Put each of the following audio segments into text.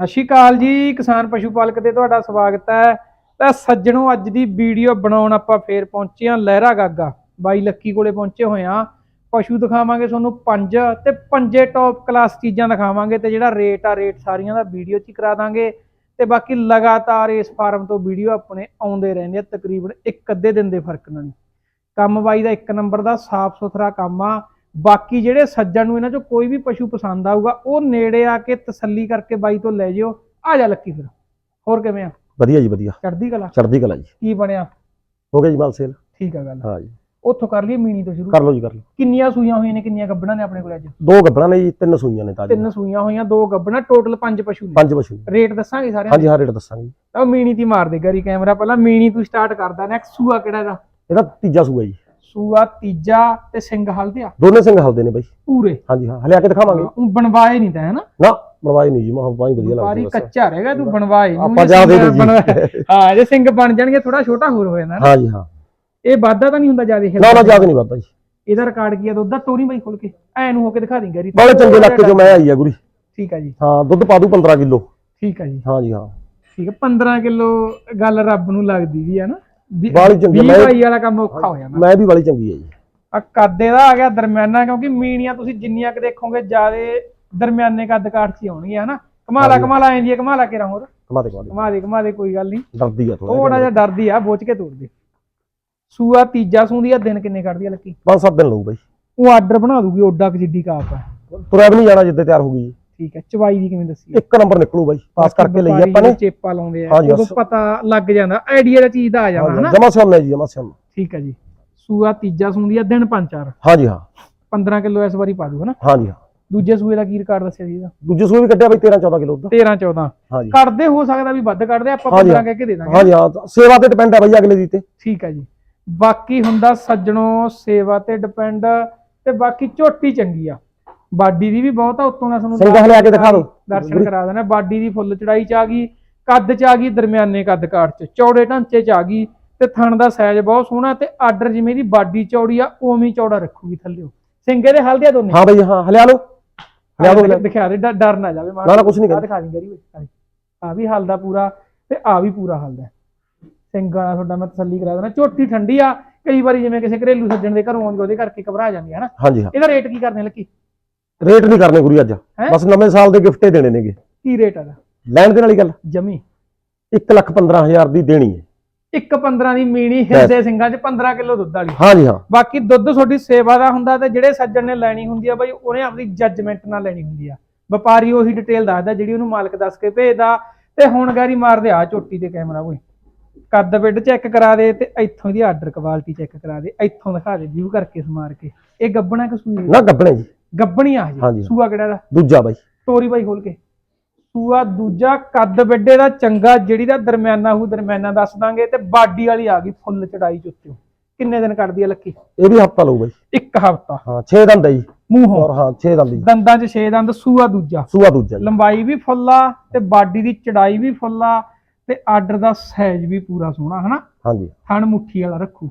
ਸਤਿ ਸ਼੍ਰੀ ਅਕਾਲ ਜੀ, ਕਿਸਾਨ ਪਸ਼ੂ ਪਾਲਕ ਤੇ ਤੁਹਾਡਾ ਸਵਾਗਤ ਹੈ। ਤਾਂ ਸੱਜਣੋ, ਅੱਜ ਦੀ ਵੀਡੀਓ ਬਣਾਉਣ ਆਪਾਂ ਫੇਰ ਪਹੁੰਚੇ ਹਾਂ ਲਹਿਰਾ ਗਾਗਾ। ਬਾਈ ਲੱਕੀ ਕੋਲੇ ਪਹੁੰਚੇ ਹੋਏ ਹਾਂ। ਪਸ਼ੂ ਦਿਖਾਵਾਂਗੇ ਤੁਹਾਨੂੰ ਪੰਜ ਤੇ ਪੰਜੇ ਟੌਪ ਕਲਾਸ ਚੀਜ਼ਾਂ ਦਿਖਾਵਾਂਗੇ ਤੇ ਜਿਹੜਾ ਰੇਟ ਆ ਰੇਟ ਸਾਰੀਆਂ ਦਾ ਵੀਡੀਓ 'ਚ ਹੀ ਕਰਾ ਦਾਂਗੇ। ਤੇ ਬਾਕੀ ਲਗਾਤਾਰ ਇਸ ਫਾਰਮ ਤੋਂ ਵੀਡੀਓ ਆਪਣੇ ਆਉਂਦੇ ਰਹਿੰਦੇ ਆ, ਤਕਰੀਬਨ ਇੱਕ ਅੱਧੇ ਦਿਨ ਦੇ ਫ਼ਰਕ ਨਾਲ ਕੰਮ ਬਾਈ ਦਾ ਇੱਕ ਨੰਬਰ ਦਾ ਸਾਫ਼ ਸੁਥਰਾ ਕੰਮ ਆ। ਬਾਕੀ ਜਿਹੜੇ ਸੱਜਣ ਨੂੰ ਇਹਨਾਂ ਚੋਂ ਕੋਈ ਵੀ ਪਸ਼ੂ ਪਸੰਦ ਆਊਗਾ ਉਹ ਨੇੜੇ ਆ ਕੇ ਤਸੱਲੀ ਕਰਕੇ ਬਾਈ ਤੋਂ ਲੈ ਜਿਓ। ਆ ਜਾ ਲੱਕੀ ਫਿਰ। ਹੋਰ ਕਿਵੇਂ ਆ? ਵਧੀਆ ਜੀ ਵਧੀਆ। ਚੜਦੀ ਕਲਾ? ਚੜ੍ਹਦੀ ਕਲਾ ਜੀ। ਕੀ ਬਣਿਆ? ਹੋ ਗਿਆ ਜੀ ਮਾਲ ਸੇਲ। ਠੀਕ ਆ ਗੱਲ। ਹਾਂ ਜੀ। ਉੱਥੋਂ ਕਰ ਲਈ ਮੀਣੀ ਤੋਂ ਸ਼ੁਰੂ। ਕਰ ਲਓ ਜੀ ਕਰ ਲਓ। ਕਿੰਨੀਆਂ ਸੂਈਆਂ ਹੋਈਆਂ ਨੇ ਕਿੰਨੀਆਂ ਗੱਬਣਾ ਨੇ ਆਪਣੇ ਕੋਲ ਅੱਜ? ਦੋ ਗੱਬੜਾਂ ਨੇ ਜੀ ਤਿੰਨ ਸੂਈਆਂ ਨੇ ਤਾਜੀ ਤਿੰਨ ਸੂਈਆਂ ਹੋਈਆਂ ਦੋ ਗੱਬਣਾ ਟੋਟਲ ਪੰਜ ਪਸ਼ੂ ਨੇ। ਪੰਜ ਪਸ਼ੂ। ਰੇਟ ਦੱਸਾਂਗੇ ਸਾਰਿਆਂ ਹਾਂਜੀ ਹਾਂ ਰੇਟ ਦੱਸਾਂਗੇ ਤਾਂ ਮੀਣੀ ਦੀ ਮਾਰ ਦੇ ਗਰੀ ਕੈਮਰਾ ਪਹਿਲਾਂ ਮੀਣੀ ਤੋਂ ਸਟਾਰਟ ਕਰਦਾ ਨੈਕਸਟ ਸੂਆ ਕਿਹੜਾ ਦਾ ਇਹਦਾ ਤੀਜਾ ਸੂਆ ਜੀ। ਸੂਆ ਤੀਜਾ ਤੇ ਸਿੰਘ ਹਲਦਿਆ। ਦੋਨੇ ਸਿੰਘ ਹਲਦੇ ਨੇ ਬਾਈ। ਪੂਰੇ। ਹਾਂਜੀ ਹਾਂ ਹਲਿਆ ਕੇ ਦਿਖਾਵਾਂਗੇ। ਉਹ ਬਣਵਾਏ ਨਹੀਂ ਤਾਂ ਹੈ ਨਾ ਨਾ ਬਣਵਾਏ ਨਹੀਂ ਜੀ ਮਾਹ ਬਾਈ ਵਧੀਆ ਲੱਗਦੀ ਬਸ। ਕੱਚਾ ਰਹੇਗਾ ਤੂੰ ਬਣਵਾਏ ਨੀ, ਆਪਾਂ ਜੇ ਜਾ ਦੇ ਜੀ। ਹਾਂ ਜੇ ਸਿੰਘ ਬਣ ਜਾਣਗੇ ਥੋੜਾ ਛੋਟਾ ਹੋਰ ਹੋ ਜਾਂਦਾ ਨਾ। ਹਾਂ ਜੀ ਹਾਂ। ਇਹ ਵਾਧਾ ਤਾਂ ਨਹੀਂ ਹੁੰਦਾ ਜ਼ਿਆਦਾ ਨਾ ਨਾ ਜ਼ਿਆਦਾ ਨਹੀਂ ਵੱਧਦਾ ਜੀ। ਇਹਦਾ ਰਿਕਾਰਡ ਕੀ ਆ ਦੁੱਧ ਦਾ? ਤੋਰੀ ਬਾਈ ਖੋਲ ਕੇ। ਐ ਨੂੰ ਹੋ ਕੇ ਦਿਖਾ ਦੀ ਗਰੀ ਬਾਲੇ ਚੰਗੇ ਇਲਾਕੇ ਚੋਂ ਮੈਂ ਆਈ ਆ ਗੁਰੀ। ਠੀਕ ਆ ਜੀ। ਹਾਂ ਦੁੱਧ ਪਾ ਦੂ 15 ਕਿਲੋ। ਠੀਕ ਆ ਜੀ। ਹਾਂ ਜੀ ਹਾਂ। ਠੀਕ ਆ 15 ਕਿਲੋ ਗੱਲ ਰੱਬ ਨੂੰ ਲੱਗਦੀ ਵੀ ਆ ਨਾ ਵੀ ਬਾਹਲੀ ਚੰਗੀ ਆ, 20 ਮੈਂ- ਬਾਈ ਵਾਲਾ ਕੰਮ ਔਖਾ ਹੋ ਜਾਂਦਾ। ਮੈਂ ਵੀ ਵਾਲੀ ਚੰਗੀ ਹੈ ਜੀ। ਆ ਕੱਦੇ ਦਾ ਆ ਗਿਆ ਦਰਮਿਆਨਾ ਕਿਉਂਕਿ ਮੀਣੀਆਂ ਤੁਸੀਂ ਜਿੰਨੀਆਂ ਕਿ ਦੇਖੋਗੇ ਜਿਆਦੇ ਦਰਮਿਆਨੇ ਕੱਦ ਕਾਠ ਚ ਹੀ ਆਉਣਗੀਆਂ ਹਨਾ? ਕਮਾਲਾ। ਕਮਾਲਾ ਆਂਦੀ ਹੈ ਕਮਾਲਾ ਕਿਰਾ ਹੋਰ? ਕਮਾ ਦੇ ਕਮਾ ਦੇ। ਕਮਾ ਕੋਈ ਗੱਲ ਨਹੀਂ। ਡਰਦੀ ਆ ਥੋੜਾ ਜਿਹਾ ਡਰਦੀ ਆ ਬੋਚ ਕੇ ਤੋੜ ਦੇ ਸੂਆ ਤੀਜਾ ਸੂੰਦੀ ਆ ਦਿਨ ਕਿੰਨੇ ਕੱਢਦੀ ਆ ਲੱਕੀ? ਪੰਜ ਸੱਤ ਦਿਨ ਲਊ ਬਾਈ। ਉਹ ਆਰਡਰ ਬਣਾ ਦੂਗੀ ਓਡਾ ਕੁ ਜਿੱਡੀ ਕਾਪ ਆ। ਤੁਰਿਆ ਵੀ ਨਹੀਂ ਜਾਣਾ ਜਿੱਦੇ ਤਿਆਰ ਹੋ ਗਈ। ਠੀਕ ਹੈ ਚਵਾਈ ਦੀ ਕਿਵੇਂ ਦੱਸੀ ਆ? ਇੱਕ ਨੰਬਰ ਨਿਕਲੂ ਬਾਈ ਪਾਸ ਕਰਕੇ ਲਈ ਆਪਾਂ ਨੇ। ਚੇਪਾ ਲਾਉਂਦੇ ਆ ਹਾਂਜੀ, ਉਦੋਂ। ਪਤਾ ਲੱਗ ਜਾਂਦਾ ਆਈਡੀਆ ਦਾ ਚੀਜ਼ ਦਾ ਆ ਜਾਂਦਾ ਹਨਾ? ਜਮਾ ਸਿਆਮ ਹੈ ਜੀ ਜਮਾ ਸਿਆਮ ਠੀਕ ਹੈ ਜੀ। ਸੂਆ ਤੀਜਾ ਸੂੰਦੀ ਆ ਦਿਨ ਪੰਜ ਚਾਰ। ਹਾਂ ਜੀ ਹਾਂ। 15 ਕਿਲੋ ਇਸ ਵਾਰੀ ਪਾ ਦੂ ਹਨਾ? ਹਾਂ ਜੀ ਹਾਂ। ਦੂਜੇ ਸੂਏ ਦਾ ਕੀ ਰਿਕਾਰਡ ਦੱਸਿਆ ਜੀ ਇਹਦਾ? ਦੂਜੇ ਸੂਏ ਵੀ ਕੱਢਿਆ ਬਾਈ 13 14 ਕਿਲੋ ਦਾ 13 14 ਹਾਂ ਜੀ। ਕੱਢਦੇ ਹੋ ਸਕਦਾ ਵੀ ਵੱਧ ਕੱਢਦੇ ਆਪਾਂ ਹਾਂਜੀ, 15 ਕਹਿ ਕੇ ਦੇ ਦਾਂਗੇ। ਹਾਂ ਜੀ ਹਾਂ। ਸੇਵਾ ਤੇ ਡਿਪੈਂਡ ਹੈ ਬਾਈ ਅਗਲੇ ਦੀ ਤੇ। ਠੀਕ ਹੈ ਜੀ। ਬਾਕੀ ਹੁੰਦਾ ਸੱਜਣੋ ਸੇਵਾ ਤੇ ਡਿਪੈਂਡ ਤੇ ਬਾਕੀ ਝੋਟੀ ਚੰਗੀ ਆ। ਬਾਡੀ ਦੀ ਵੀ ਬਹੁਤ ਆ ਉੱਤੋਂ ਦਾ ਤੁਹਾਨੂੰ ਸਿੰਘ ਹਲਿਆ ਕੇ ਦਿਖਾ ਦਿਓ। ਦਰਸ਼ਨ ਕਰਾ ਦੇਣਾ। ਬਾਡੀ ਦੀ ਫੁੱਲ ਚੜਾਈ ਚ ਆ ਗਈ ਕੱਦ ਚ ਆ ਗਈ ਦਰਮਿਆਨੇ ਕੱਦ ਕਾਠ ਚ। ਚੌੜੇ ਢਾਂਚੇ ਚ ਆ ਗਈ ਤੇ ਥਣ ਦਾ ਸਾਈਜ਼ ਬਹੁਤ ਸੋਹਣਾ ਤੇ ਆਰਡਰ ਜਿਵੇਂ ਦੀ ਬਾਡੀ ਚੌੜੀ ਆ ਉਵੇਂ ਹੀ ਚੌੜਾ ਰੱਖੂਗੀ ਥੱਲਿਓ ਸਿੰਘੇ ਦੇ ਹਲਦਿਆ ਦੋਨੇ? ਹਾਂ ਬਾਈ ਹਾਂ ਹਲਿਆ ਲਓ। ਲਿਆ ਦੋ ਦਿਖਾ- ਦੇ ਡਰ ਨਾ ਜਾਵੇ ਮਾਰ ਨਾ, ਨਾ, ਕੁਛ ਨੀ ਆਹ ਕਹਿੰਦੇ। ਦਿਖਾ ਦੀ ਗਰੀ ਆ ਵੀ ਹਲਦਾ ਪੂਰਾ ਤੇ ਆ ਵੀ ਪੂਰਾ ਹਲਦਾ। ਸਿੰਘ ਵਾਲਾ ਤੁਹਾਡਾ ਮੈਂ ਤਸੱਲੀ ਕਰਾ ਦੇਣਾ ਝੋਟੀ ਠੰਡੀ ਆ ਕਈ ਵਾਰੀ ਜਿਵੇਂ ਕਿਸੇ ਘਰੇਲੂ ਸੱਜਣ ਦੇ ਘਰੋਂ ਆਉਂਦੀ ਉਹਦੇ ਕਰਕੇ ਘਬਰਾ ਜਾਂਦੀ ਹੈ। ਨਾ ਇਹਦਾ ਰੇਟ ਕੀ ਕਰਨੇ ਲੱਕੀ? ਰੇਟ ਨਹੀਂ ਕਰਨੇ ਗੁਰੀ ਅੱਜ? ਬਸ ਨਵੇਂ ਸਾਲ ਦੇ ਗਿਫਟੇ ਦੇਣੇ ਨੇਗੇ। ਕੀ ਰੇਟ ਹੈਗਾ ਲੈਣ ਦੇ ਵਾਲੀ ਗੱਲ? ਜਮੀ। 1 ਲੱਖ 15000 ਦੀ ਦੇਣੀ ਹੈ। ਇੱਕ 15 ਦੀ ਮੀਣੀ ਹਿਰਦੇ ਸਿੰਘਾਂ 'ਚ 15 ਕਿਲੋ ਦੁੱਧ ਵਾਲੀ। ਹਾਂ ਜੀ ਹਾਂ। ਬਾਕੀ ਦੁੱਧ ਤੁਹਾਡੀ ਸੇਵਾ ਦਾ ਹੁੰਦਾ ਤੇ ਜਿਹੜੇ ਸੱਜਣ ਨੇ ਲੈਣੀ ਹੁੰਦੀ ਆ ਬਾਈ ਉਹਨੇ ਆਪਣੀ ਜੱਜਮੈਂਟ ਨਾਲ ਲੈਣੀ ਹੁੰਦੀ ਆ। ਵਪਾਰੀ ਉਹੀ ਡਿਟੇਲ ਦੱਸਦਾ ਜਿਹੜੀ ਉਹਨੂੰ ਮਾਲਕ ਦੱਸ ਕੇ ਭੇਜਦਾ ਤੇ ਹੁਣ ਗਾਰੀ ਮਾਰਦੇ ਆ ਝੋਟੀ ਤੇ ਕੈਮਰਾ ਕੋਈ। ਕੱਦ ਬਿੱਡ ਚੈੱਕ ਕਰਾ ਦੇ ਤੇ ਇੱਥੋਂ ਦੀ ਆਰਡਰ ਕੁਆਲਿਟੀ ਚੈੱਕ ਕਰਾ ਦੇ ਇੱਥੋਂ ਦਿਖਾ ਦੇ ਵਿਊ ਕਰਕੇ ਸਮਾਰ ਕੇ। ਇਹ ਗੱਬਣਾ ਕਿ ਸੂਈ ਨਾ ਗੱਬਣੇ ਜੀ। ਗੱਬਣੀ ਆ ਜੀ। ਹਾਂਜੀ। ਸੂਆ ਕਿਹੜਾ ਦਾ ਦੂਜਾ ਬਾਈ। ਤੋਰੀ ਬਾਈ ਖੋਲ ਕੇ। ਸੂਆ ਦੂਜਾ ਕੱਦ ਬਿੱਡੇ ਦਾ ਚੰਗਾ ਜਿਹੜੀ ਦਾ ਦਰਮਿਆਨਾ ਹੂ ਦਰਮਿਆਨਾ ਦੱਸ ਦਾਂਗੇ ਤੇ ਬਾਡੀ ਵਾਲੀ ਆ ਗਈ ਫੁੱਲ ਚੜਾਈ ਚ ਉੱਤੇ ਕਿੰਨੇ ਦਿਨ ਕੱਢਦੀ ਆ ਲੱਕੀ? ਇਹ ਵੀ ਹਫਤਾ ਲਊ ਬਾਈ। ਇੱਕ ਹਫਤਾ। ਹਾਂ 6 ਦੰਦ ਹੈ ਜੀ। ਮੂੰਹੋਂ ਔਰ ਹਾਂ 6 ਦੰਦ ਜੀ। ਦੰਦਾਂ 'ਚ ਛੇ ਦੰਦ ਸੂਆ ਦੂਜਾ। ਸੂਆ ਦੂਜਾ ਜੀ। ਲੰਬਾਈ ਵੀ ਫੁੱਲਾ ਤੇ ਬਾਡੀ ਦੀ ਚੜਾਈ ਵੀ ਫੁੱਲਾ ਤੇ ਆਰਡਰ ਦਾ ਸਾਈਜ਼ ਵੀ ਪੂਰਾ ਸੋਹਣਾ ਹਨਾ? ਹਾਂ ਜੀ ਥਣ ਮੁੱਠੀ ਵਾਲਾ ਰੱਖੂ।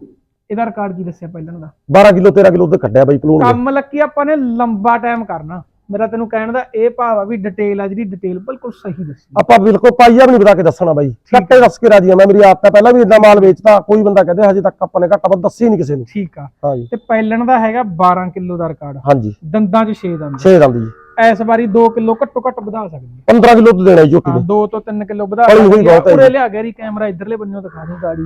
ਇਹਦਾ ਰਿਕਾਰਡ ਕੀ ਦੱਸਿਆ ਪਹਿਲਾਂ ਦਾ? 12 ਕਿਲੋ 13 ਕਿਲੋ ਦੁੱਧ ਕੱਢਿਆ ਬਾਈ ਪਲੂਣ ਕੰਮ ਲੱਕੀ ਆਪਾਂ ਨੇ ਲੰਬਾ ਟਾਈਮ ਕਰਨਾ। ਮੇਰਾ ਤੈਨੂੰ ਕਹਿਣ ਦਾ ਇਹ ਭਾਵ ਆ ਵੀ ਡਿਟੇਲ ਆ ਜਿਹੜੀ ਡਿਟੇਲ ਬਿਲਕੁਲ ਸਹੀ ਦੱਸੀ। ਆਪਾਂ ਬਿਲਕੁਲ ਪਾਈਆ ਵੀ ਨਹੀਂ ਬਤਾ ਕੇ ਦੱਸਣਾ ਬਾਈ। ਕੱਟੇ ਦੱਸ ਕੇ ਰਾਜੀ ਆ ਮੈਂ ਮੇਰੀ ਆਦਤ ਹੈ ਪਹਿਲਾਂ ਵੀ ਇਦਾਂ ਮਾਲ ਵੇਚਦਾ ਕੋਈ ਬੰਦਾ ਕਹਦੇ ਹਜੇ ਤੱਕ ਆਪਾਂ ਨੇ ਘੱਟ ਆਪਾਂ ਦੱਸੀ ਨਹੀਂ ਕਿਸੇ ਨੂੰ। ਠੀਕ ਆ। ਤੇ ਪਹਿਲਣ ਦਾ ਹੈਗਾ 12 ਕਿਲੋ ਦਾ ਰਿਕਾਰਡ ਹਾਂ ਜੀ ਦੰਦਾਂ 'ਚ 6 ਦੰਦ। 6 ਦੰਦ ਜੀ। ਇਸ ਵਾਰੀ 2 ਕਿਲੋ ਘੱਟੋ ਘੱਟ ਵਧਾ ਸਕਦੀ ਹੈ 15 ਕਿਲੋ ਦੁੱਧ ਦੇਣਾ ਝੋਟੀ ਨੇ। 2 ਤੋਂ 3 ਕਿਲੋ ਵਧਾ ਸਕਦੀ ਆ। ਹੈ ਜੀ। ਲਿਆ ਗੈਰੀ ਕੈਮਰਾ ਇਧਰਲੇ ਬੰਨਿਓ ਦਿਖਾ ਦੇ ਗਾੜੀ।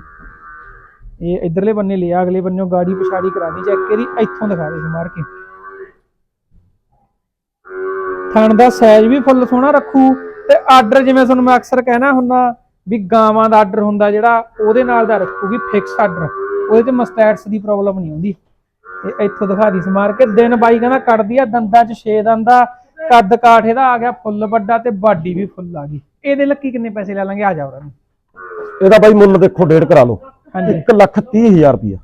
ਇਹ ਇਧਰਲੇ ਬੰਨੇ ਲਿਆ, ਅਗਲੇ ਬੰਨਿਓ ਗਾੜੀ ਪਿਛਾੜੀ ਕਰਾ ਚੈੱਕ ਕਰੀ ਇੱਥੋਂ ਦਿਖਾ ਦੇ ਮਾਰ ਕੇ। ਥਣ ਦਾ ਸਾਈਜ਼ ਵੀ ਫੁੱਲ ਸੋਹਣਾ ਰੱਖੂ, ਤੇ ਆਰਡਰ ਜਿਵੇਂ ਤੁਹਾਨੂੰ ਮੈਂ ਅਕਸਰ ਕਹਿਣਾ ਹੁੰਦਾ, ਵੀ ਗਾਵਾਂ ਦਾ ਆਰਡਰ ਹੁੰਦਾ ਜਿਹੜਾ, ਉਹਦੇ ਨਾਲ ਦਾ ਰੱਖੂਗੀ ਫਿਕਸ ਆਰਡਰ ਉਹਦੇ ਤੇ ਮਸਟੈਟਸ ਦੀ ਪ੍ਰੋਬਲਮ ਨਹੀਂ ਆਉਂਦੀ ਤੇ ਇੱਥੋਂ ਦਿਖਾ ਦੀ ਸਮਾਰ ਕੇ, ਦਿਨ ਬਾਈ ਕਹਿੰਦਾ ਕੱਢਦੀ ਆ, ਦੰਦਾਂ 'ਚ 6 ਦੰਦਾ ਕੱਦ ਕਾਠ ਇਹਦਾ ਆ ਗਿਆ ਫੁੱਲ ਵੱਡਾ ਤੇ ਬਾਡੀ ਵੀ ਫੁੱਲ ਆ ਗਈ। ਇਹਦੇ ਲੱਕੀ ਕਿੰਨੇ ਪੈਸੇ ਲੈ ਲਾਂਗੇ? ਆ ਜਾ ਉਹਨਾਂ ਨੂੰ ਇਹਦਾ ਬਾਈ ਮੁੱਲ ਦੇਖੋ, ਡੇਢ ਕਰਾ ਲਓ। ਹਾਂਜੀ। 1 ਲੱਖ 30000 ਰੁਪਇਆ।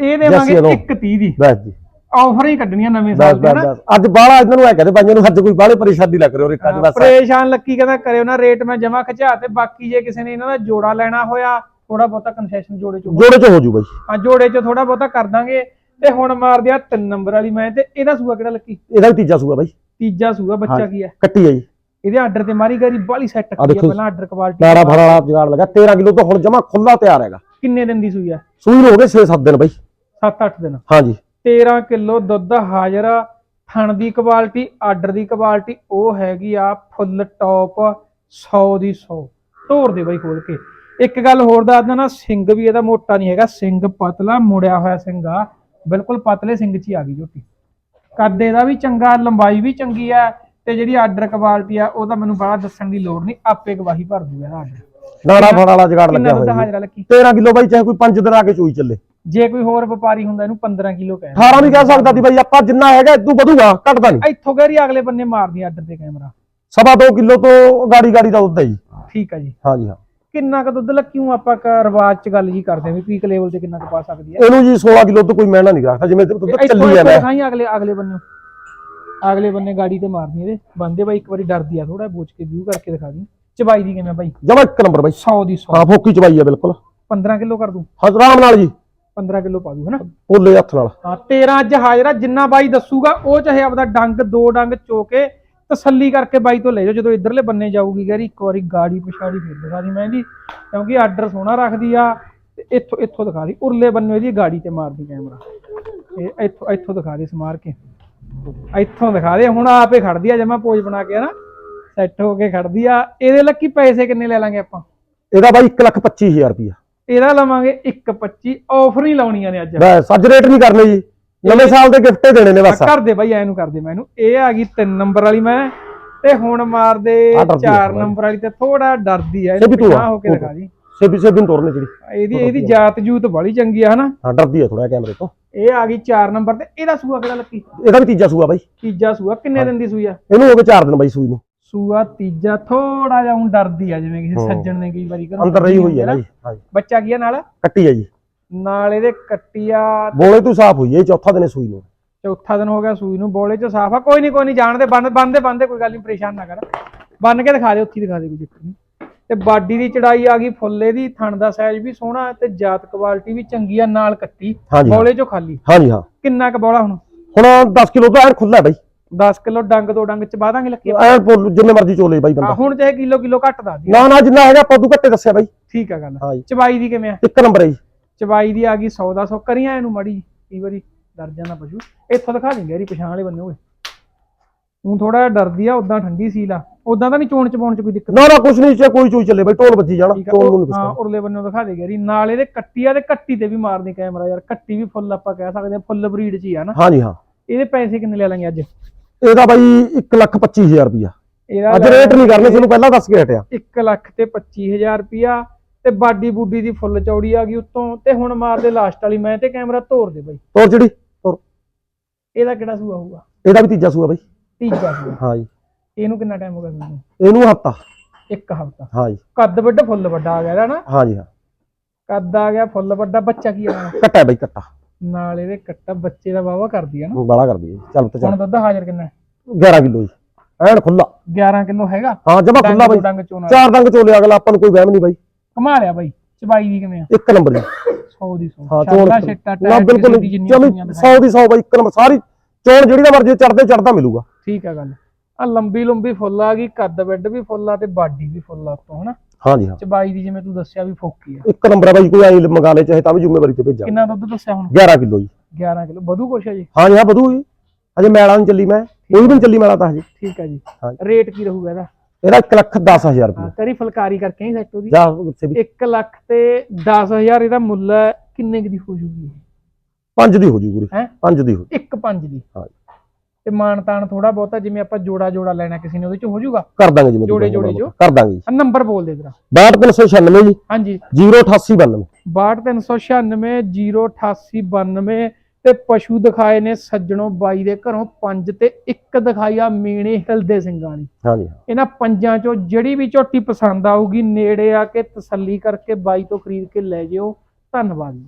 ਇਹ ਦੇਵਾਂਗੇ ਜੈਸੀ 1 30 ਦੀ। ਬਸ ਜੀ। ਆਫਰ ਹੀ ਕੱਢਣੀਆਂ ਨਵੇਂ ਸਾਲ ਦੇ ਨਾ। ਅੱਜ ਬਾਹਲਾ ਇਹਨਾਂ ਨੂੰ ਐ ਕਹਦੇ ਬਾਈਆਂ ਨੂੰ ਅੱਜ ਕੋਈ ਬਾਹਲੇ ਪਰੇਸ਼ਾਨੀ ਲੱਗ ਰਹੀ ਹੋ ਰਿਕਾ ਬਸ। ਪਰੇਸ਼ਾਨ ਲੱਕੀ ਕਹਿੰਦਾ ਕਰਿਓ ਨਾ ਰੇਟ ਮੈਂ ਜਮਾ ਖਚਾ ਤੇ ਬਾਕੀ ਜੇ ਕਿਸੇ ਨੇ ਇਹਨਾਂ ਦਾ ਜੋੜਾ ਲੈਣਾ ਹੋਇਆ ਥੋੜਾ ਬਹੁਤਾ ਕਨਸੈਸ਼ਨ ਜੋੜੇ ਚ ਜੋੜੇ ਚ ਹੋ ਜੂ ਬਾਈ। ਹਾਂ ਜੋੜੇ ਚ ਥੋੜਾ ਬਹੁਤਾ ਕਰ ਦਾਂਗੇ। ਤੇ ਹੁਣ ਮਾਰਦੇ ਆ ਤਿੰਨ ਨੰਬਰ ਵਾਲੀ ਮੈਂ ਤੇ ਇਹਦਾ ਸੂਆ ਕਿਹੜਾ ਲੱਕੀ? ਇਹਦਾ ਵੀ ਤੀਜਾ ਸੂਆ ਬਾਈ। ਤੀਜਾ ਸੂਆ ਬੱਚਾ। ਕੀ ਹੈ? ਕੱਟੀ ਹੈ ਜੀ। ਇਹਦੇ ਆਰਡਰ ਤੇ ਮਾਰੀ ਗਈ ਬਾਲੀ ਸੈੱਟ ਦੇਖੋ ਪਹਿਲਾਂ ਆਰਡਰ ਕੁਆਲਿਟੀ ਨਾੜਾ ਵਾਲਾ ਜਗਾੜ ਲਗਾ 13 ਕਿਲੋ ਤੋਂ ਹੁਣ ਜਮਾ ਖੁੱਲਾ ਤਿਆਰ ਹੈਗਾ। ਕਿੰਨੇ ਦਿਨ ਦੀ ਸੂਈ ਆ? ਸੂਈ ਨੂੰ ਹੋ ਗਏ 6-7 ਦਿਨ ਬਾਈ। 7-8 ਦਿਨ। ਹਾਂਜੀ। 13 ਕਿਲੋ ਦੁੱਧ ਹਾਜ਼ਰ ਆ। ਥਣ ਦੀ ਕੁਆਲਿਟੀ ਆਰਡਰ ਦੀ ਕੁਆਲਿਟੀ ਉਹ ਹੈਗੀ ਆ ਫੁੱਲ ਟੌਪ 100 ਦੀ 100 ਧੋਰ ਦੇ ਬਾਈ ਖੋਲ ਕੇ। ਇੱਕ ਗੱਲ ਹੋਰ ਦੱਸਦਾ ਨਾ ਸਿੰਘ ਵੀ ਇਹਦਾ ਮੋਟਾ ਨਹੀਂ ਹੈਗਾ ਸਿੰਘ ਪਤਲਾ ਮੁੜਿਆ ਹੋਇਆ ਸਿੰਘ ਆ। ਬਿਲਕੁਲ ਪਤਲੇ ਸਿੰਘ 'ਚ ਹੀ ਆ ਗਈ ਝੋਟੀ। ਕੱਦ ਇਹਦਾ ਵੀ ਚੰਗਾ ਲੰਬਾਈ ਵੀ ਚੰਗੀ ਆ ਤੇ ਜਿਹੜੀ ਆਰਡਰ ਕੁਆਲਿਟੀ ਆ ਉਹ ਤਾਂ ਮੈਨੂੰ ਬੜਾ ਦੱਸਣ ਦੀ ਲੋੜ ਨਹੀਂ ਆਪੇ ਗਵਾਹੀ ਭਰ ਦੂਗਾ ਇਹਦਾ ਆਰਡਰ ਨਾੜਾ ਫੜ ਵਾਲਾ ਜਗਾੜ ਲੱਗਿਆ ਹੋਇਆ ਹਾਜ਼ਰ ਆ ਲੱਕੀ? 13 ਕਿਲੋ ਬਾਈ ਚਾਹੇ ਕੋਈ 5 ਦਿਨ ਆ ਕੇ ਚੂਈ ਚੱਲੇ। ਜੇ ਕੋਈ ਹੋਰ ਵਪਾਰੀ ਹੁੰਦਾ ਇਹਨੂੰ 15 ਕਿਲੋ ਕਹਿ 18 ਵੀ ਕਹਿ ਸਕਦਾ ਸੀ ਬਾਈ ਆਪਾਂ ਜਿੰਨਾ ਹੈਗਾ ਇਦੋਂ ਵਧੂਗਾ ਘਟਦਾ ਨਹੀਂ। ਇੱਥੋਂ ਗੈਰੀ ਅਗਲੇ ਬੰਨੇ ਮਾਰਦੀ ਆਰਡਰ ਤੇ ਕੈਮਰਾ। ਸਵਾ 2 ਕਿਲੋ ਤੋਂ ਗਾੜੀ ਗਾੜੀ ਦਾ ਦੁੱਧ ਹੈ ਜੀ। ਠੀਕ ਆ ਜੀ। ਹਾਂ। ਕਿੰਨਾ ਕੁ ਦੁੱਧ ਲ ਕਿਉਂ ਆਪਾਂ ਕ- ਰਿਵਾਜ ਚ ਗੱਲ ਜੀ ਕਰਦੇ ਹਾਂ ਵੀ ਪੀਕ ਲੈਵਲ ਤੇ ਕਿੰਨਾ ਕੁ ਪਾ ਸਕਦੀ ਹੈ ਇਹਨੂੰ ਜੀ 16 ਕਿਲੋ ਤੋਂ ਕੋਈ ਮਹਿਣਾ ਨਹੀਂ ਰੱਖਦਾ ਜਿਵੇਂ ਦੁੱਧ ਚੱਲੀ ਜਾਂਦਾ। ਦਿਖਾਈ ਅਗਲੇ ਅਗਲੇ ਬੰਨੇ। ਅਗਲੇ ਬੰਨੇ ਗਾੜੀ ਤੇ ਮਾਰਨੀ ਇਹਦੇ। ਬੰਦੇ ਬਾਈ ਇੱਕ ਵਾਰੀ ਡਰਦੀ ਆ ਥੋੜਾ ਬੋਚ ਕੇ ਵਿਊ ਕਰਕੇ ਦਿਖਾ ਦੀ। ਚਬਾਈ ਦੀ ਕਿਵੇਂ ਬਾਈ? ਜਮਾ ਇੱਕ ਨੰਬਰ ਬਾਈ। 100 ਦੀ 100 ਹਾਂ ਫੋਕੀ ਚਵਾਈ ਹੈ ਬਿਲਕੁਲ। 15 ਕਿਲੋ ਕਰ ਦੂੰ। ਹਾਂ ਆਰਾਮ ਨਾਲ ਜੀ। 15 ਕਿਲੋ ਪਾ ਦੂੰ ਹਨਾ ਪੋਲੇ ਹੱਥ ਨਾਲ। ਹਾਂ 13 ਅੱਜ ਹਾਜ਼ਰ ਆ ਜਿੰਨਾ ਬਾਈ ਦੱਸੂਗਾ ਉਹ ਚਾਹੇ ਆਪਦਾ ਡੰਗ ਦੋ ਡੰਗ ਚੋਕੇ ਤਸੱਲੀ ਕਰਕੇ ਬਾਈ ਤੋਂ ਲੈ ਜਾਓ। ਜਦੋਂ ਇਧਰਲੇ ਬੰਨੇ ਜਾਊਗੀ ਗੈਰੀ ਇੱਕ ਵਾਰੀ ਗਾੜੀ ਪਿਛਾੜੀ ਫੇਰ ਦਿਖਾ ਦੀ ਮੈਂ ਇਹਦੀ ਕਿਉਂਕਿ ਆਰਡਰ ਸੋਹਣਾ ਰੱਖਦੀ ਆ ਤੇ ਇੱਥੋਂ ਇੱਥੋਂ ਦਿਖਾ ਦੀ। ਉਰਲੇ ਬੰਨੇ ਇਹਦੀ ਗਾੜੀ ਤੇ ਮਾਰਦੀ ਕੈਮਰਾ। ਇਹ ਇੱਥੋਂ ਇੱਥੋਂ ਦਿਖਾ ਦੇ ਸਮਾਰ ਕੇ। ਇੱਥੋਂ ਦਿਖਾ ਦੇ ਹੁਣ ਆਪੇ ਖੜਦੀ ਆ ਜਮਾ ਪੋਜ ਬਣਾ ਕੇ ਨਾ? ਸੈੱਟ ਹੋ ਕੇ ਖੜਦੀ ਆ। ਇਹਦੇ ਲੱਕੀ ਪੈਸੇ ਕਿੰਨੇ ਲੈ ਲਾਂਗੇ ਆਪਾਂ? ਇਹਦਾ ਬਾਈ 1 ਲੱਖ 25000 ਰੁਪਇਆ। ਇਹਦਾ ਲਵਾਂਗੇ 1.25 ਆਫਰ ਹੀ ਲਾਉਣੀਆਂ ਨੇ ਅੱਜ। ਬਸ ਅੱਜ ਰੇਟ ਨਹੀਂ ਕਰਨੇ ਜੀ। ਨਵੇਂ ਸਾਲ ਦੇ ਗਿਫਟ ਹੀ ਦੇਣੇ ਨੇ ਬਸ। ਕਰ ਦੇ ਬਾਈ ਐ ਨੂੰ ਕਰ ਦੇ ਮੈਨੂੰ। ਇਹ ਆ ਗਈ 3 ਨੰਬਰ ਵਾਲੀ ਮੈਂ। ਤੇ ਹੁਣ ਮਾਰਦੇ ਆਹ ਡਰਦੀ ਆ 4 ਨੰਬਰ ਵਾਲੀ ਤੇ ਥੋੜਾ ਡਰਦੀ ਆ ਇਹਨੂੰ ਪਿਛਾਂਹ ਹੋ ਕੇ ਦਿਖਾ ਦੀ ਸੇਬੀ ਸੇਬੀ ਤੋਰਨੇ ਜਿਹੜੀ। ਇਹਦੀ ਇਹਦੀ ਜਾਤ ਜੂਤ ਬੜੀ ਚੰਗੀ ਆ ਹਨਾ? ਹਾਂ ਡਰਦੀ ਆ ਥੋੜਾ ਕੈਮਰੇ ਤੋਂ। ਇਹ ਆ ਗਈ 4 ਨੰਬਰ ਤੇ। ਇਹਦਾ ਸੂਆ ਕਿਹੜਾ ਲੱਕੀ? ਇਹਦਾ ਵੀ ਤੀਜਾ ਸੂਆ ਬਾਈ। ਤੀਜਾ ਸੂਆ। ਕਿੰਨੇ ਦਿਨ ਦੀ ਸੂਈ ਆ? ਇਹਨੂੰ ਹੋ ਗਏ 4 ਦਿਨ ਬਾਈ ਸੂਈ ਨੂੰ। ਸੂਆ ਤੀਜਾ ਥੋੜਾ ਜਿਹਾ ਹੁਣ ਡਰਦੀ ਆ ਜਿਵੇਂ ਕਿਸੇ ਸੱਜਣ ਨੇ ਕਈ ਵਾਰੀ ਘਰੋਂ ਅੰਦਰ ਰਹੀ ਹੋਈ ਹੈ ਨਾ। ਜੀ ਹਾਂਜੀ ਬੱਚਾ ਕੀ ਆ ਨਾਲ? ਕੱਟੀ ਹੈ ਜੀ। ਨਾਲ ਇਹਦੇ ਕੱਟੀ ਆ ਬੋਲੇ ਤੋਂ ਸਾਫ਼ ਹੋਈ ਹੈ ਇਹ ਚੌਥਾ ਦਿਨ ਸੂਈ ਨੂੰ। ਚੌਥਾ ਦਿਨ ਹੋ ਗਿਆ ਸੂਈ ਨੂੰ ਬੋਲੇ ਚ ਸਾਫ਼ ਆ। ਕੋਈ ਨਹੀਂ ਕੋਈ ਨਹੀਂ ਜਾਣਦੇ ਬੰਦ ਬੰਦੇ ਬੰਦੇ ਕੋਈ ਗੱਲ ਨਹੀਂ ਪਰੇਸ਼ਾਨ ਨਾ ਕਰ। ਬੰਨ ਕੇ ਦਿਖਾ ਦੇ ਉੱਥੇ ਦਿਖਾ ਦੇ ਕੋਈ ਚੱਕਰ ਨਹੀਂ ਤੇ ਬਾਡੀ ਦੀ ਚੜਾਈ ਆ ਗਈ ਫੁੱਲੇ ਦੀ ਥਣ ਦਾ ਸਾਈਜ਼ ਵੀ ਸੋਹਣਾ ਤੇ ਜਾਤ ਕੁਆਲਿਟੀ ਵੀ ਚੰਗੀ ਆ ਨਾਲ ਕੱਟੀ। ਬੋਲੇ ਚੋਂ ਖਾਲੀ। ਹਾਂਜੀ ਹਾਂ। ਕਿੰਨਾ ਕ ਬੋਲਾ ਹੁਣ? ਹੁਣ 10 ਕਿਲੋ ਤਾਂ ਐਨ ਖੁੱਲਾ ਬਾਈ। 10 ਕਿਲੋ ਡੰਗ ਦੋ ਡੰਗ ਚ ਬਾਦਾਂਗੇ ਲੱਕੀ ਪੁੱਲ ਜਿੰਨੇ ਮਰਜ਼ੀ ਚੋਲੇ ਬਾਈ ਬੰਦਾ। ਹੁਣ ਚਾਹੇ ਕਿਲੋ ਕਿਲੋ ਘੱਟ ਦੱਸ ਦੀ ਨਾ ਨਾ ਜਿੰਨਾ ਹੈਗਾ ਆਪਾਂ ਘੱਟੇ ਦੱਸਿਆ ਬਾਈ। ਠੀਕ ਆ ਗੱਲ। ਚਬਾਈ ਦੀ ਕਿਵੇਂ ਆ? ਇੱਕ ਨੰਬਰ ਹੈ ਜੀ। ਚਬਾਈ ਦੀ ਆ ਗਈ 100 ਦਾ 100 ਕਰੀਆਂ ਇਹਨੂੰ ਮੜੀ। ਕਈ ਵਾਰੀ ਡਰ ਜਾਂਦਾ ਪਸ਼ੂ। ਇੱਥੋਂ ਦਿਖਾ ਦਿੰਗੇ ਯਾਰੀ ਪਛਾਣ ਵਾਲੇ ਬੰਨੇ ਹੋਏ ਹੁਣ ਥੋੜਾ ਡਰਦੀ ਆ ਉਦਾਂ ਠੰਡੀ ਸੀਲ ਆ। ਉਦਾਂ ਤਾਂ ਨਹੀਂ ਚੋਣ ਚਪਾਉਣ ਚ ਕੋਈ ਦਿੱਕਤ। ਨਾ ਨਾ ਕੁਛ ਨਹੀਂ ਚਾਹੇ ਕੋਈ ਚੂਈ ਚੱਲੇ ਬਾਈ ਢੋਲ ਵੱਜੀ ਜਾਣਾ ਢੋਲ ਨੂੰ ਉਹ- ਕੁਛ ਹਾਂ। ਉਰਲੇ ਬੰਨੋਂ ਦਿਖਾ ਦੇ ਗਰੀ। ਨਾਲ ਇਹਦੇ ਕੱਟੀ ਆ ਤੇ ਕੱਟੀ ਤੇ ਵੀ ਮਾਰਨੀ ਕੈਮਰਾ ਯਾਰ। ਕੱਟੀ ਵੀ ਫੁੱਲ ਆਪਾਂ ਕਹਿ ਸਕਦੇ ਆ ਫੁੱਲ ਬਰੀਡ ਚ ਹੀ ਆ ਨਾ। ਹਾਂਜੀ ਹਾਂ। ਇਹਦੇ ਪੈਸੇ ਕਿੰਨੇ ਲੈ ਲਾਂਗੇ ਅੱਜ? ਇਹਦਾ ਬਾਈ 1 ਲੱਖ 25000 ਰੁਪਇਆ। ਇਹਦਾ ਅੱਜ ਰੇਟ ਨਹੀਂ ਕਰਨੇ ਤੁਹਾਨੂੰ ਪਹਿਲਾਂ ਦੱਸ ਕੇ ਹਟਿਆ। 1 ਲੱਖ ਤੇ 25000 ਰੁਪਿਆ ਤੇ ਬਾਡੀ ਬੂਡੀ ਦੀ ਫੁੱਲ ਚੌੜੀ ਆ ਗਈ ਉੱਤੋਂ ਤੇ ਹੁਣ ਮਾਰਦੇ ਲਾਸਟ ਵਾਲੀ ਮੈਂ ਤੇ ਕੈਮਰਾ ਤੋੜ ਦੇ ਬਾਈ। ਤੋਰ ਜਿਹੜੀ? ਤੋਰ ਇਹਦਾ ਕਿਹੜਾ ਸੂਆ ਹੋਊਗਾ? ਇਹਦਾ ਵੀ ਤੀਜਾ ਸੂਆ ਬਾਈ। ਤੀਜਾ ਸੂਆ। ਹਾਂ ਜੀ। ਇਹਨੂੰ ਕਿੰਨਾ ਟਾਈਮ ਹੋ ਗਿਆ ਮੈਨੂੰ? ਇਹਨੂੰ ਹਫਤਾ। ਇੱਕ ਹਫ਼ਤਾ। ਹਾਂ ਜੀ। ਕੱਦ ਵੱਡਾ ਫੁੱਲ ਵੱਡਾ ਆ ਗਿਆ ਨਾ? ਹਾਂ ਜੀ ਹਾਂ। ਕੱਦ ਆ ਗਿਆ ਫੁੱਲ ਵੱਡਾ ਬੱਚਾ ਕੀ ਆ? ਕੱਟਾ ਬਾਈ ਕੱਟਾ। ਨਾਲ ਇਹਦੇ ਕੱਟਾ ਬੱਚੇ ਦਾ ਵਾਵਾ ਕਰਦੀ ਆ ਨਾ। ਬਾਲਾ ਕਰਦੀ ਹੈ। ਚੱਲ ਤੇ ਚੱਲ। ਹੁਣ ਦੁੱਧ ਹਾਜ਼ਰ ਕਿੰਨਾ ਹੈ? 11 ਕਿਲੋ ਜੀ। ਐਨ ਖੁੱਲਾ 11 ਕਿਲੋ ਹੈਗਾ? ਹਾਂ ਜਮਾ ਖੁੱਲਾ ਬਾਈ। ਡੰਗ ਚਾਰ ਡੰਗ ਚੋਲੇ ਅਗਲਾ ਆਪਾਂ ਨੂੰ ਕੋਈ ਵਹਿਮ ਨਹੀਂ ਬਾਈ। ਕਮਾ ਲਿਆ ਬਾਈ। ਚਬਾਈ ਦੀ ਕਿਵੇਂ ਆ? ਇੱਕ ਨੰਬਰ ਜੀ 100 ਦੀ 100 ਹਾਂ ਚੋਣ ਛਿੱਟਾ ਨਾ ਬਿਲਕੁਲ ਜਮੀ ਦੁਨੀਆ ਦਿਖਾਈ। 100 ਦੀ 100 ਬਾਈ ਇੱਕ ਨੰਬਰ। ਸਾਰੀ ਚੋਣ ਜਿਹੜੀ ਦਾ ਮਰਜ਼ੀ ਚੜਦੇ ਚੜਦਾ ਮਿਲੂਗਾ। ਠੀਕ ਆ ਗੱਲ। ਆ ਲੰਬੀ ਲੰਬੀ ਫੁੱਲ ਆ ਗਈ ਕੱਦ ਬੈੱਡ ਵੀ ਫੁੱਲ ਆ ਤੇ ਬਾਡੀ ਵੀ ਫੁੱਲ ਆ ਉੱਤੋਂ ਹਨਾ? ਹਾਂ ਜੀ ਹਾਂ। ਚਬਾਈ ਦੀ ਜਿਵੇਂ ਤੂੰ ਦੱਸਿਆ ਵੀ ਫੋਕੀ ਆ। ਇੱਕ ਨੰਬਰ ਆ ਬਾਈ ਕੋਈ ਆਈ ਮੰਗਾ ਲੈ ਚਾਹੇ ਤਾਂ ਵੀ ਜ਼ਿੰਮੇਵਾਰੀ ਤੇ ਭੇਜਾਂ ਕਿੰਨਾ ਦੁੱਧ ਦੱਸਿਆ ਹੁਣ? 11 ਕਿਲੋ ਜੀ। 11 ਕਿਲੋ ਵਧੂ ਕੁਛ ਆ ਜੀ ਹਾਂ ਜੀ ਹਾਂ ਵਧੂ ਜੀ। ਅਜੇ ਮੈਲਾ ਨਹੀਂ ਚੱਲੀ ਮੈਂ। ਕੋਈ ਵੀ ਚੱਲੀ ਮੈਲਾ ਤਾਂ ਹਜੇ। ਠੀਕ ਆ ਜੀ। ਹਾਂ। ਰੇਟ ਕੀ ਰਹੂਗਾ ਇਹਦਾ? ਇਹਦਾ 1 ਲੱਖ 10000 ਹਾਂ ਰੁਪਏ ਕਰੀ ਫੁਲਕਾਰੀ ਕਰਕੇ ਹੀ ਸੈੱਟ ਉਹਦੀ। ਜਾ ਉੱਥੇ ਵੀ। 1 ਲੱਖ ਤੇ 10000 ਇਹਦਾ ਮੁੱਲ ਹੈ ਕਿੰਨੇ ਦੀ ਹੋ ਜੂਗੀ ਪੰਜ ਦੀ ਹੋ ਜੂ ਹੈ? ਪੰਜ ਦੀ ਹੋ ਇੱਕ ਪੰਜ ਦੀ। ਹਾਂ। ਤੇ ਮਾਨ ਤਾਨ ਥੋੜਾ ਬਹੁਤਾ ਜਿਵੇਂ ਆਪਾਂ ਜੋੜਾ ਜੋੜਾ ਲੈਣਾ ਕਿਸੇ ਨੇ ਉਹਦੇ ਚ ਹੋ ਜਾਊਗਾ? ਕਰ ਦਾਂਗੇ ਤੂੰ ਜੋੜੇ- ਜੋੜੇ ਜੋ। ਕਰ ਦਾਂਗੇ ਜੀ। ਨੰਬਰ ਬੋਲ ਦੇ ਤੇਰਾ 62396 ਜੀ। ਹਾਂਜੀ। 08892 62396 08892 ਤੇ ਪਸ਼ੂ ਦਿਖਾਏ ਨੇ ਸੱਜਣੋ ਬਾਈ ਦੇ ਘਰੋਂ ਪੰਜ ਤੇ ਇੱਕ ਦਿਖਾਈ ਆ ਮੀਣੇ ਹਿਲਦੇ ਸਿੰਘਾਂ ਵਾਲੀ ਹਾਂ ਜੀ ਹਾਂ। ਇਹਨਾਂ ਪੰਜਾਂ ਚੋਂ ਜਿਹੜੀ ਵੀ ਝੋਟੀ ਪਸੰਦ ਆਊਗੀ ਨੇੜੇ ਆ ਕੇ ਤਸੱਲੀ ਕਰਕੇ ਬਾਈ ਤੋਂ ਖਰੀਦ ਕੇ ਲੈ ਜਿਓ। ਧੰਨਵਾਦ ਜੀ।